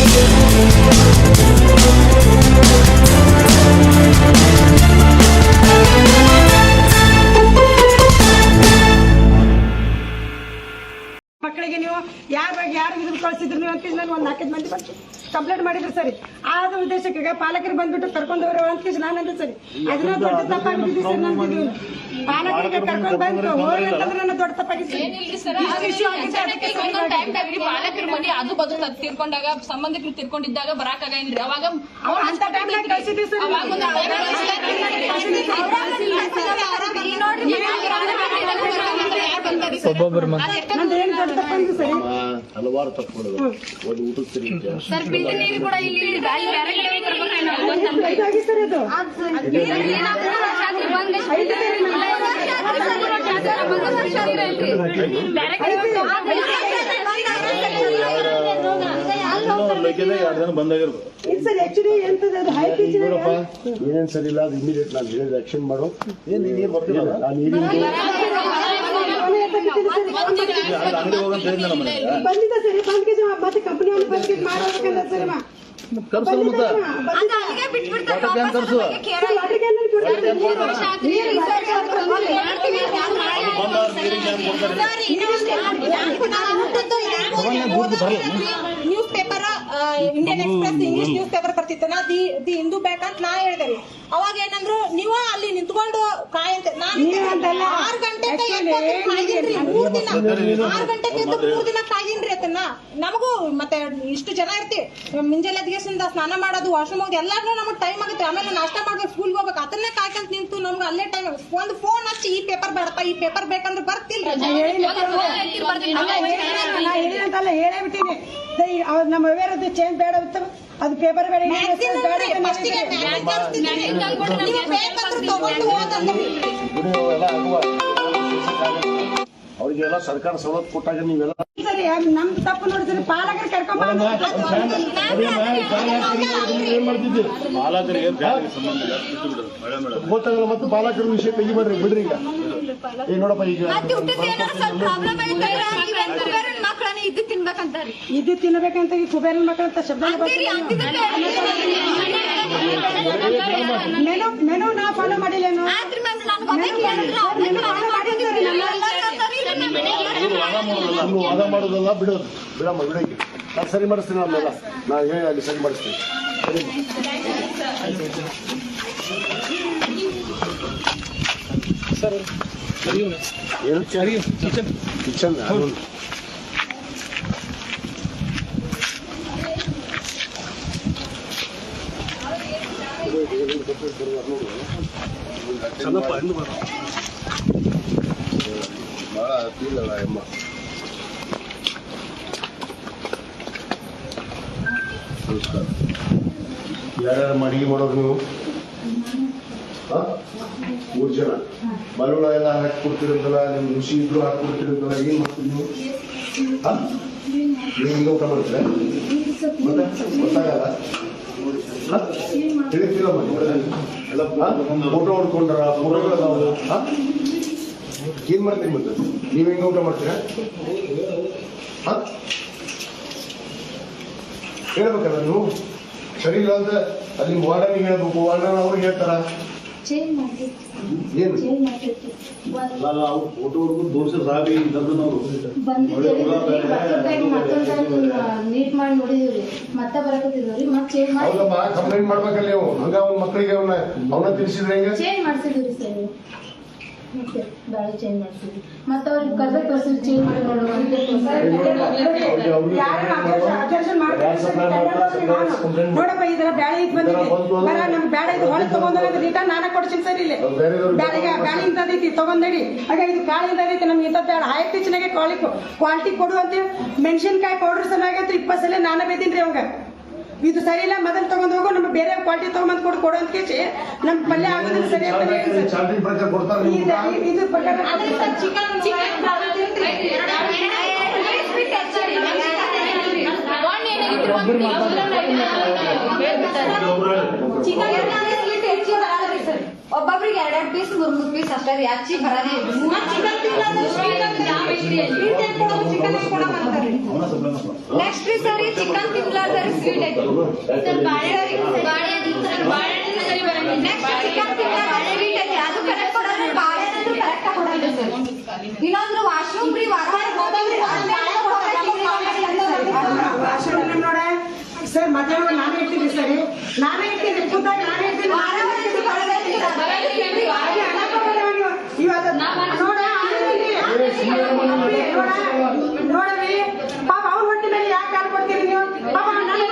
ಮಕ್ಕಳಿಗೆ ಯಾರ ಬಗ್ಗೆ ಯಾರು ಇದನ್ನು ಕಳ್ಸಿದ್ರು ನೀವು ಅಂತ ನಾನು ಒಂದು ನಾಲ್ಕೈದು ಮಂದಿ ಬಂದು ಕಂಪ್ಲೇಂಟ್ ಮಾಡಿದ್ರು ಸರಿ. ಆದ ಉದ್ದೇಶಕ್ಕೆ ಈಗ ಪಾಲಕರು ಬಂದ್ಬಿಟ್ಟು ಕರ್ಕೊಂಡು ಬರೋ ಅಂತ ನಾನು ಅಂದ್ರೆ ಸರಿ. ಅದನ್ನ ದೊಡ್ಡ ತಪ್ಪಾಗಿದ್ದೀವಿ ಸರ್ ನಂದು ಪಾಲಕರಿಗೆ ಕರ್ಕೊಂಡು ಬಂದು ಹೋಗಿ ಅಂತಂದ್ರೆ ನನ್ನ ದೊಡ್ಡ ತಪ್ಪಾಗಿತ್ತು ಪಾಲಕರು ಮನೆ ಪಾಲಕರ ಮನಿ ಅದು ಬದು ತೀರ್ಕೊಂಡಾಗ ಸಂಬಂಧಿಕರು ತೀರ್ಕೊಂಡಿದ್ದಾಗ ಬರಾಕಾಗಿಲ್ರಿ ಅವಾಗ ಅವ್ರು ಅಂತ ಟೈಮ್ ಕಳ್ಸಿದ್ವಿ ಸರ್ ಅವಾಗ ಒಂದು ನಂದು ಏನು ದೊಡ್ಡ ತಪ್ಪಾಗಿದ್ದು ಸರಿ. ಹಲವಾರು ತಪ್ಪುಗಳು ಒಂದು ಊಟದ ಸರಿ ಎರಡು ನೋಡಪ್ಪ ಏನೇನ್ ಸರಿ ಇಲ್ಲ ಅದು ಇಮಿಡಿಯೇಟ್ ನಾನು ಹೇಳಿದ ಆಕ್ಷನ್ ಮಾಡು ಏನ್ ಬರ್ತಿಲ್ಲ ನಾನು ನೀರಿನ ಬಂದಿದ್ದ ಸರಿ ಮತ್ತೆ ಕಂಪನಿ ಮತ್ತೆ water can ಕರ್ಸು news paper Indian Express English news paper ಬರ್ತಿತ್ತಲ್ಲ the the Hindu bank ಅಂತ ನಾ ಹೇಳಿದೆ ಅವಾಗ ಏನಂದ್ರು ನೀವು ಅಲ್ಲಿ ನಿಂತ್ಕೊಂಡು ಕಾಯಂತ ನಾನು ನೀವಂತಲ್ಲ. ಆರು ಗಂಟೆಗೆ Actually, ಕಾಯ್ದಿನ್ರಿ ಮೂರ್ ದಿನ. ಆರ್ ಗಂಟೆಗೆ ಎದ್ದು ಮೂರ್ ದಿನ ಕಾಯ್ದಿನ್ರಿ ಅದನ್ನ ನಮಗೂ ಮತ್ತೆ ಇಷ್ಟು ಜನ ಇರ್ತಿ ಮುಂಜಾನೆ ಎದ್ಗೆಸಿಂದ ಸ್ನಾನ ಮಾಡೋದು ವಾಶ್ರೂಮ್ ಹೋಗಿ ಎಲ್ಲಾರು ನಮಗ್ ಟೈಮ್ ಆಗುತ್ತೆ. ಆಮೇಲೆ ನಾಷ್ಟ ಮಾಡ್ಬೇಕು ಸ್ಕೂಲ್ಗೆ ಹೋಗ್ಬೇಕು. ಅದನ್ನೇ ಕಾಯ್ಕೊಂತ ನಿಂತು ನಮ್ಗೆ ಅಲ್ಲೇ ಟೈಮ್ ಒಂದು ಫೋನ್ ಹಚ್ಚಿ ಈ ಪೇಪರ್ ಬೇಡಪ್ಪ ಈ ಪೇಪರ್ ಬೇಕಂದ್ರೆ ಬರ್ತಿಲ್ಲ ನಾ ಹೇಳಿದಂತಲ್ಲ ಹೇಳೇ ಬಿಟ್ಟಿನಿ. ನಮ್ಮ ಅವ್ಯಾರದ್ದು ಚೇಂಜ್ ಬೇಡ ಅದು ಪೇಪರ್ ಬೇಡ ತಗೊಂಡು ಹೋದಂತ ಅವ್ರಿಗೆಲ್ಲ ಸರ್ಕಾರ ಸವಲತ್ತು ಕೊಟ್ಟಾಗ ನೀವೆಲ್ಲ ಸರಿ ನಮ್ ತಪ್ಪು ನೋಡಿದ್ರೆ ಪಾಲಕರು ಪಾಲಕರಿಗೆ ಸಂಬಂಧ ಇಲ್ಲ ಬಿಟ್ಟು ಬಿಡೋದು. ಮಳೆ ಮೇಡಮ್. ಗೊತ್ತಾಗಲ್ಲ ಮತ್ತೆ ಪಾಲಕರ ವಿಷಯ ತೆಗಿಬೇಡ್ರಿ ಬಿಡ್ರಿ ಈಗ. ಈಗ ನೋಡಪ್ಪ ಈಗ ಮಕ್ಕಳನ್ನ ಇದು ತಿನ್ಬೇಕಂತಾರಿ? ಇದು ತಿನ್ಬೇಕಂತ ಈ ಕುಬೇರನ ಮಕ್ಕಳಂತ ಶಬ್ದ ಮೆನು ಮೆನು ನಾ ಫಾಲೋ ಮಾಡಿಲ್ಲೇನು? ನೀವು ವಾದ ಮಾಡೋದಲ್ಲ ಬಿಡೋದು ಬಿಡಮ್ಮ ಬಿಡೋಕೆ ನಾನು ಸರಿ ಮಾಡಿಸ್ತೀನಿ ಆಮೇಲೆ ನಾನು ಹೇಳಿ ಅಲ್ಲಿ ಸರಿ ಮಾಡಿಸ್ತೀನಿ ಸರಿ ಏನು ಕಿಚನ್ ಅಮ್ಮ ನಮಸ್ಕಾರ ಯಾರ್ಯಾರು ಅಡಿಗೆ ಮಾಡೋರು ನೀವು ಹಾ? ಮೂರು ಜನ ಮರಳ ಎಲ್ಲ ಹಾಕಿ ಕೊಡ್ತಿರಂತಲ್ಲ ನಿಮ್ ಋಷಿ ಇದ್ರು ಹಾಕಿ ಕೊಡ್ತಿರಂತಲ್ಲ ಏನ್ ಮಾಡ್ತೀರಿ ನೀವು ಹಾ? ನೀವು ಹಿಂಗೆ ಊಟ ಮಾಡ್ತೀರಾ ಮತ್ತೆ ಗೊತ್ತಾಗಲ್ಲ ಹಾ? ತಿಳಿತಿಲ್ಲ ಫೋಟೋ ಹೊಡ್ಕೊಂಡ್ರ? ಹಾ? ಏನ್ ಮಾಡ್ತೀರಿ ಮತ್ತೆ ನೀವ್ ಹೆಂಗ ಊಟ ಮಾಡ್ತೀರಾ? ಹಾ? ಹೇಳ್ಬೇಕಲ್ಲ ನೀವು? ಸರಿ ಇಲ್ಲ ಅಂದ್ರೆ ಅಲ್ಲಿ ವಾರ್ಡನ್ ಹೇಳ್ಬೇಕು. ವಾರ್ಡನ್ ಅವ್ರಿಗೆ ಹೇಳ್ತಾರ? ಚೇಂಜ್ ಟೈಮ್ ಮಾಡಿ ನೋಡಿದೀವ್ರಿ ಮತ್ತೆ ಮತ್ತೆ ಚೇಂಜ್ ಮಾಡಿ. ಕಂಪ್ಲೇಂಟ್ ಮಾಡ್ಬೇಕಲ್ಲ ನೀವು. ಹಂಗ ಅವ್ನ ಮಕ್ಕಳಿಗೆ ಅವನ್ನ ಅವನ್ನ ತಿಳಿಸಿದ್ರೆ ಚೇಂಜ್ ಮಾಡ್ಸಿದ್ರಿ ಸರ್. ಮತ್ತೆ ಚೇಂಜ್ ಮಾಡ್ಸಿದ್ವಿ. ಮತ್ತೆ ಅವ್ರಿಗೆ ಕರ್ದ ತೋರಿಸಿದ್ವಿ ಚೇಂಜ್ ಮಾಡಿ ನೋಡುವ ನೋಡಪ್ಪ ಇದರ ಬ್ಯಾಳಿ ಇದ್ ಬಂದಿದೆ. ಬರ ನಮ್ ಇದು ಹೊಳೆ ತಗೊಂಡೋದ್ರೆ ರಿಟರ್ನ್ ನಾನೇ ಕೊಡ್ತೀನಿ ಸರ್ ಇಲ್ಲಿ. ಬ್ಯಾಳಿಗೆ ಬ್ಯಾಳಿ ಇಂಥದೈತಿ ಹಾಗೆ ಇದು ಕಾಳಿ ಇಂಥದೈತಿ ನಮ್ಗೆ ಇಂಥದ್ದು ಬೇಡ. ಹೈ ಪಿಚ್ನಾಗೆ ಕ್ವಾಲಿ ಕ್ವಾಲಿಟಿ ಕೊಡು ಅಂತ ಮೆಣಸಿನ್ಕಾಯಿ ಪೌಡರ್ ಆಗೈತಿ ಇಪ್ಪತ್ತು ಸಲ ನಾನೇ ಬೇತೀನಿ ಅವಂಗ. ಇದು ಸರಿ ಇಲ್ಲ ಮೊದಲು ತಗೊಂಡ್ ಹೋಗು ನಮ್ಮ ಬೇರೆ ಕ್ವಾಲಿಟಿ ತಗೊಂಬಂದ್ ಕೊಡು ಕೊಡು ಅಂತ ಕೇಳಿ ನಮ್ ಪಲ್ಯ ಆಗೋದಿಲ್ಲ ಸರಿ ನಿಮ್ಗೆ ಇದು ಪ್ರಕಾರ ಚಿಕನ್ ಚಿಕನ್ ಚಿಕನ್ ಹೆಚ್ಚಿಗೆ ಬರಲ್ಲ ರೀ ಸರ್ ಒಬ್ಬೊಬ್ರಿಗೆ ಎರಡೆರಡು ಪೀಸ್ ಮೂರ್ ಮೂರ್ ಪೀಸ್ ಅಷ್ಟೇ ರೀ ಹಚ್ಚಿ ಬರದೇ ಚಿಕನ್ ತಿನ್ನೋದು ಸ್ವೀಟ್ ಸ್ವೀಟ್ ಕೊಡೋದು ಚಿಕನ್ ಕೊಡೋದು ಅಂತಾರೆ ನೆಕ್ಸ್ಟ್ ರೀ ಸರಿ ಚಿಕನ್ ತಿನ್ಲಾರ್ದಾರಿ ಸ್ವೀಟ್ ಐತಿ ನೆಕ್ಸ್ಟ್ ಚಿಕನ್ ತಿನ್ಲಾರ್ದ ಸ್ವೀಟ್ ಐತಿ ಅದು ಕರೆಕ್ಟ್ ಕೊಡೋದು ಬಾಳೆಹಣ್ಣು ಕರೆಕ್ಟ್ ಕೊಡೋದು ಸರ್ ಇನ್ನೊಂದು ವಾಶ್ರೂಮ್ ರೀ ವಾರ ವಾರ ಹೋಗೋದ್ರಿ ವಾಶ್ರೂಮ್ ಸರ್ ಮಧ್ಯಾಹ್ನ ನಾನೇ ಇರ್ತೀನಿ ಸರಿ ನಾನೇ ಇರ್ತೀನಿ ಕೂತಾಗ ನಾನೇ ಇರ್ತೀನಿ ವಾರ ವಾರ ಇದು ಕೊಡೋದೈತಿ ಸರ್. ಹಾಗೆ ಅನ್ನಕ್ಕೆ ಹೋಗಲ್ಲ ಅವ್ನು. ಇವತ್ತು ನೋಡ ಆಮೇಲೆ ಅಪ್ಪಿ, ನೋಡ ನೋಡವಿ ಪಾಪ ಅವ್ನ ಹೊಟ್ಟೆ ಮೇಲೆ ಯಾಕೆ ಕಾಲ್ ಕೊಡ್ತೀರಿ ನೀವು ಪಾಪ ನಾನೇ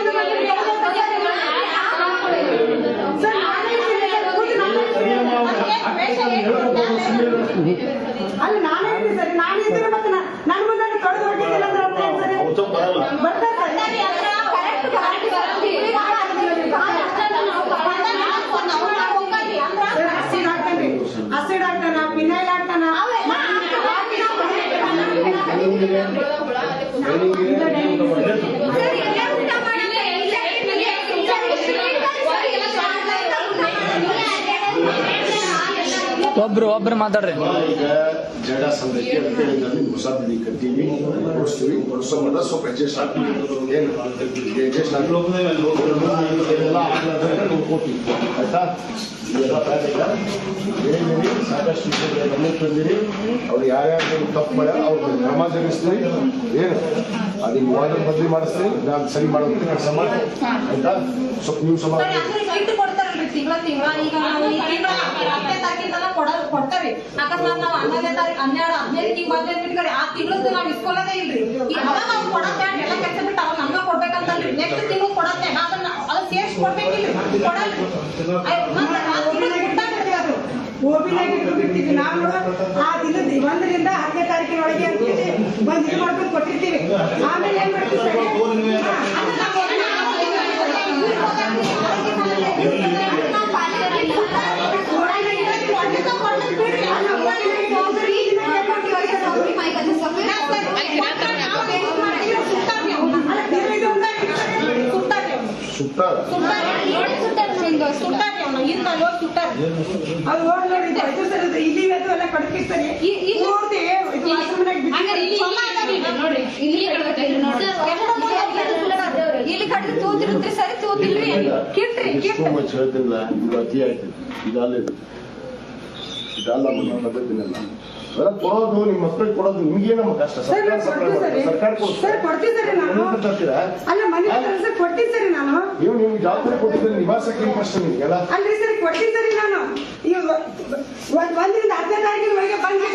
ಸರ್, ನಾನು ನಾನೇ ಇರ್ತೀನಿ. ಅಲ್ಲಿ ನಾನೇ ಇರ್ತೀನಿ ಸರಿ ನಾನೇ ಇದ್ದೀನಿ ಮತ್ತೆ ಮುಂದೆ ಹೊಟ್ಟಿದ್ದಿಲ್ಲ ಅಂದ್ರೆ ಬರ್ತಾರೆ ಸರ್, ಇಲ್ಲೇ ಒಬ್ರು ಒಬ್ರು ಮಾತಾಡ್ರಿ. ಈಗ ಜಡ ಸಂದಕ್ಕೆ ಹೊಸ ಬಿಡಿ ಕಟ್ತೀವಿ ಕೊಡಿಸ್ತೀವಿ. ಕೊಡಿಸೋ ಮಟ್ಟ ಸ್ವಲ್ಪ ಅಡ್ಜಸ್ಟ್ ಆಗ್ತೀವಿ ಏನು ಅಡ್ಜಸ್ಟ್ ಆಗ್ಲಿ. ಎಲ್ಲ ಆಗ್ಲಾರ್ದಂಗೆ ನೋಡ್ಕೊತೀವಿ ಆಯ್ತಾ? ಸಾಕಷ್ಟು ವಿಷಯಗಳ ಗಮನಕ್ಕೆ ತಂದಿರಿ. ಅವ್ರು ಯಾರ್ಯಾರು ತಪ್ಪು ಮಾಡ್ಯಾರ ಅವ್ರ ಕ್ರಮ ಜರುಗಿಸ್ತೀವಿ ಏನು? ಅದು ವಾರ್ಡರ್ ಬದಲಿ ಮಾಡಿಸ್ತೀವಿ ನಾನು ಸರಿ ಮಾಡೋದಕ್ಕೆ ಕೆಲಸ ಮಾಡಿ ಆಯ್ತಾ? ಸ್ವಲ್ಪ ನೀವು ಸರಿ, ತಿಂಗಳ ತಿಂಗಳ ಈಗ ನಾವು ಈ ತಿಂಗಳ ಹತ್ತನೇ ತಾರೀಕಿಂದ ಕೊಡ ಕೊಡ್ತೇವೆ ಅಕಸ್ಮಾತ್ ನಾವು ಹನ್ನೊಂದನೇ ತಾರೀಕು ಹನ್ನೆರಡು ಹದಿನೈದು ಹಿಂಗ್ ಬಂದ್ರೆ ಬಿಟ್ಕೊಡಿ ಆ ತಿಂಗಳದ್ದು ನಾವು ಇಸ್ಕೊಳ್ಳೋದೇ ಇಲ್ರಿ ಈಗ ಅವ್ರು ಕೊಡತ್ತೆ ಎಲ್ಲ ಕೆಲಸ ಬಿಟ್ಟು ಅವ್ರು ನಮ್ಗೆ ಕೊಡ್ಬೇಕಂತಲ್ರಿ ನೆಕ್ಸ್ಟ್ ತಿಂಗಳು ಕೊಡತ್ತೆ ಅದನ್ನ ಅದು ಸೇರ್ಸಿ ಕೊಡ್ಬೇಕಿಲ್ರಿ ಕೊಡಲ್ರಿ ಓಬಿನಾಗ ಇಟ್ಬಿಟ್ಟಿರ್ತೀವಿ ನಾವು ಆ ದಿನದ ಒಂದರಿಂದ ಹತ್ತನೇ ತಾರೀಕಿನೊಳಗೆ ಅಂತ ಒಂದ್ ಇದು ಮಾಡ್ಕೊಂಡು ಕೊಟ್ಟಿರ್ತೀವಿ ಆಮೇಲೆ ಏನ್ ಮಾಡ್ತೀವಿ ಸುತ್ತಾರ. ಅದು ನೋಡಿ ಇದು ಇದು ಸರ್ ಇದು ಇಲ್ಲಿ ಅದು ಎಲ್ಲ ಇದು. ಇಲ್ಲಿ ತೂತಿರುತ್ತೆ ಸರಿ ತೂತಿಲ್ರಿ ಕಿಟ್ರಿ ಕಿಟ್ ಎಷ್ಟೋ much ಇದಲ್ಲ ನಮ್ಮ ಪದ್ಧತಿನೆಲ್ಲ ಅವೆಲ್ಲ ಕೊಡೋದು ನಿಮ್ಮ ಮಕ್ಕಳಿಗೆ ಕೊಡೋದು ನಿಮ್ಗೆ ನಮ್ಮ ಕಷ್ಟ? ಸರ್ ಸರ್ಕಾರ ನಾವು ಸರ್ಕಾರ ನಿಮ್ಗೆ ಜವಾಬ್ದಾರಿ ಕೊಟ್ಟಿದ್ರೆ ನಿಭಾಯಿಸಕ್ಕೆ ಕಷ್ಟ ನಿಮ್ಗೆಲ್ಲ ಅಲ್ರಿ ಸರ್ ಸರಿ ನಾನು. ಈಗ ಒಂದರಿಂದ ಹತ್ತನೇ ತಾರೀಕಿನ ಒಳಗೆ ಬಂದು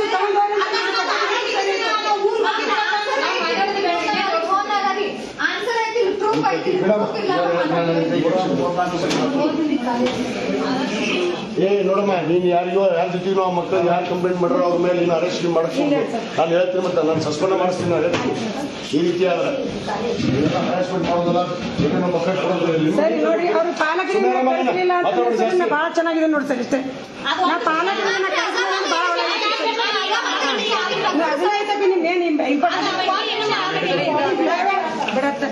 ಏ ನೋಡಮ್ಮ ನೀನ್ ಯಾರಿಗೋ ಯಾರ ಜೊತೆ ನಾವು ಮಕ್ಕಳು ಯಾರು ಕಂಪ್ಲೇಂಟ್ ಮಾಡ್ರೋ ಅವ್ರ ಮೇಲೆ ನೀನು ಅರೆಸ್ಟ್ ಮಾಡ್ಕೊಂಡು ನಾನು ಹೇಳ್ತೀನಿ ಮತ್ತೆ ನಾನು ಸಸ್ಪೆಂಡ್ ಮಾಡಿಸ್ತೀನಿ ನಾನು ಹೇಳ್ತೀನಿ. ಈ ರೀತಿ ಆದ್ರೆ. ಹರಾಸ್ಮೆಂಟ್ ಮಾಡೋದಲ್ಲ ನಮ್ಮ ಮಕ್ಕಳು. ಬಹಳ ಚೆನ್ನಾಗಿದೆ ನೋಡಿ ಸರ್ ಇಷ್ಟೇ ನಾ ಪಾಲಕರಿಂದ ಕಳ್ಸಲಿಲ್ಲ ಅಂತ ಬಹಳ ನೀವು ಅದನ್ನ ಐತಪ್ಪಿ ನಿಮ್ಗೇನು ಬಿಡತ್ತೆ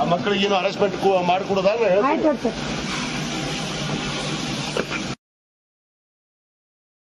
ಆ ಮಕ್ಕಳಿಗೆ ಏನು ಹರಾಸ್ಮೆಂಟ್ ಮಾಡಿಕೊಡೋದಾದ್ರೆ